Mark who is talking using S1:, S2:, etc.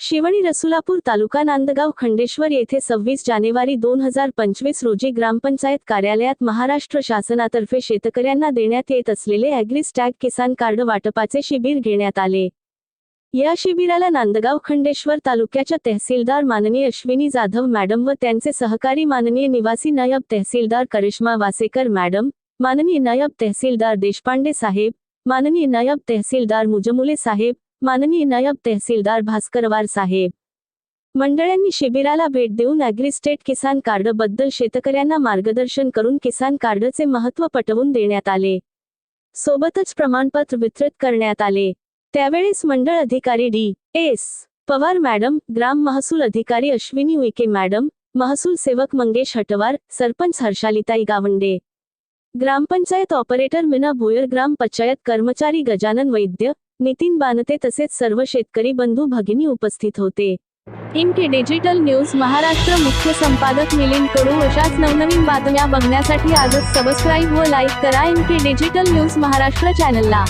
S1: शिवणी रसुलापूर तालुका नांदगाव खंडेश्वर येथे सव्वीस जानेवारी दोन हजार पंचवीस रोजी ग्रामपंचायत कार्यालयात महाराष्ट्र शासनातर्फे शेतकऱ्यांना देण्यात येत असलेले ॲग्रिस्टॅग किसान कार्ड वाटपाचे शिबिर घेण्यात आले. या शिबिराला नांदगाव खंडेश्वर तालुक्याच्या तहसीलदार माननीय अश्विनी जाधव मॅडम व त्यांचे सहकारी माननीय निवासी नायब तहसीलदार करिश्मा वासेकर मॅडम माननीय नायब तहसीलदार देशपांडे साहेब माननीय नायब तहसीलदार मुजमुले साहेब माननीय नायब तहसीलदार भास्करवार साहेब. मंडळांनी शिबिराला भेट देऊन ॲग्रिस्टेट किसान कार्डबद्दल शेतकऱ्यांना मार्गदर्शन करून किसान कार्डचे महत्त्व पटवून देण्यात आले. सोबतच प्रमाणपत्र वितरित करण्यात आले. त्यावेळेस मंडळ अधिकारी डी. एस. पवार मॅडम ग्राम महसूल अधिकारी अश्विनी उईके मॅडम महसूल सेवक मंगेश हटवार सरपंच हर्षालिताई गावंडे. ग्रामपंचायत ऑपरेटर मीना भोयर ग्रामपंचायत कर्मचारी गजानन वैद्य नितीन बानते तसेच सर्व शेतकरी बंधू भगिनी उपस्थित होते. इमके डिजिटल न्यूज महाराष्ट्र मुख्य संपादक मिलिंद कडू अशाच नवनवीन बातम्या बघण्यासाठी आजच सबस्क्राईब व लाईक करा इमके डिजिटल न्यूज महाराष्ट्र चॅनलला